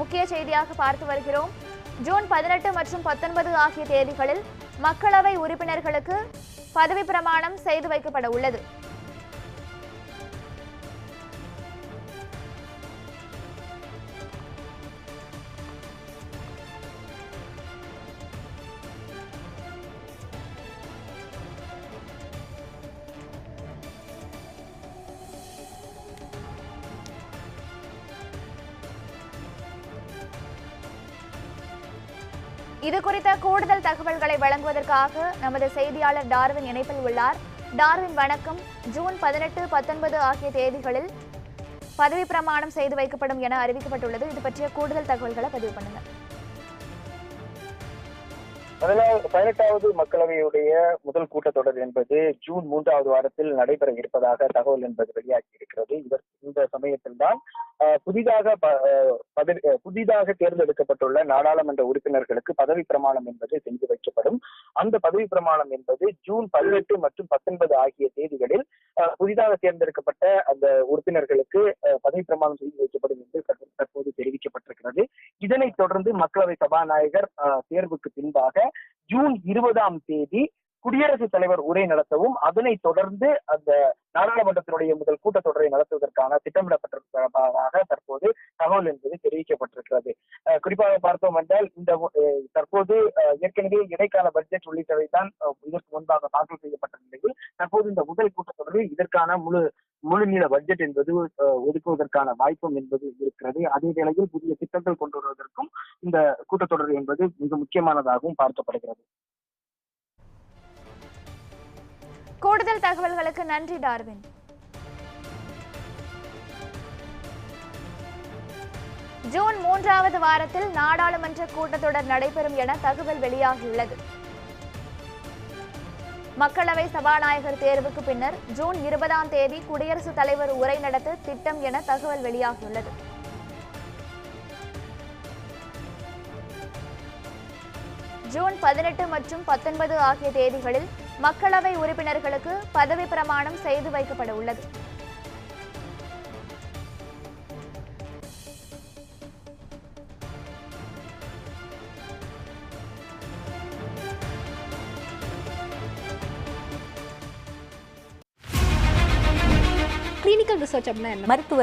முக்கிய செய்தியாக பார்த்து வருகிறோம். ஜூன் பதினெட்டு மற்றும் பத்தொன்பது ஆகிய தேதிகளில் மக்களவை உறுப்பினர்களுக்கு பதவி பிரமாணம் செய்து வைக்கப்பட உள்ளது. இது குறித்த கூடுதல் தகவல்களை வழங்குவதற்காக நமது செய்தியாளர் டார்வின் இணைப்பில் உள்ளார். டார்வின் வணக்கம். ஜூன் பதினெட்டு பத்தொன்பது ஆகிய தேதிகளில் பதவி பிரமாணம் செய்து வைக்கப்படும் என அறிவிக்கப்பட்டுள்ளது. இது பற்றிய கூடுதல் தகவல்களை பதிவு பண்ணுங்கள். பதினாறு பதினெட்டாவது மக்களவையுடைய முதல் கூட்டத்தொடர் என்பது ஜூன் மூன்றாவது வாரத்தில் நடைபெற இருப்பதாக தகவல் என்பது வெளியாகி இருக்கிறது இதற்கு இந்த சமயத்தில் தான் புதிதாக பதவி புதிதாக தேர்ந்தெடுக்கப்பட்டுள்ள நாடாளுமன்ற உறுப்பினர்களுக்கு பதவி பிரமாணம் என்பது செய்து வைக்கப்படும். அந்த பதவி பிரமாணம் என்பது ஜூன் பதினெட்டு மற்றும் பத்தொன்பது ஆகிய தேதிகளில் அஹ் புதிதாக தேர்ந்தெடுக்கப்பட்ட அந்த உறுப்பினர்களுக்கு பதவி பிரமாணம் செய்து வைக்கப்படும் என்று தற்ப- இதனைத் தொடர்ந்து மக்களவை சபாநாயகர் தேர்வுக்கு பின்பாக ஜூன் இருபதாம் தேதி குடியரசுத் தலைவர் உரை நடத்தவும் அதனை தொடர்ந்து அந்த நாடாளுமன்றத்தினுடைய முதல் கூட்டத்தொடரை நடத்துவதற்கான திட்டமிடப்பட்டிருப்பதாக தற்போது தகவல் என்பது தெரிவிக்கப்பட்டிருக்கிறது. குறிப்பாக பார்த்தோம் என்றால் இந்த தற்போது ஏற்கனவே இடைக்கால பட்ஜெட் உள்ளிட்டவை தான் இதற்கு முன்பாக தாக்கல் செய்யப்பட்ட நிலையில் தற்போது இந்த முதல் கூட்டத்தொடரில் இதற்கான முழு முழு நீள பட்ஜெட் என்பது ஒதுக்குவதற்கான வாய்ப்பும் என்பது இருக்கிறது. அதே வேளையில் புதிய திட்டங்கள் கொண்டு வருவதற்கும் இந்த கூட்டத்தொடர் என்பது மிக முக்கியமானதாகவும் பார்க்கப்படுகிறது. கூடுதல் தகவல்களுக்கு நன்றி டார்வின். ஜூன் மூன்றாவது வாரத்தில் நாடாளுமன்ற கூட்டத்தொடர் நடைபெறும் என தகவல் வெளியாகியுள்ளது. மக்களவை சபாநாயகர் தேர்வுக்கு பின்னர் ஜூன் இருபதாம் தேதி குடியரசுத் தலைவர் உரை நடத்த திட்டம் என தகவல் வெளியாகியுள்ளது. ஜூன் பதினெட்டு மற்றும் பத்தொன்பது ஆகிய தேதிகளில் மக்களவை உறுப்பினர்களுக்கு பதவி பிரமாணம் செய்து வைக்கப்பட உள்ளது. கிளினிக்கல் ரிசர்ச் அப்படின்னா என்ன? மருத்துவ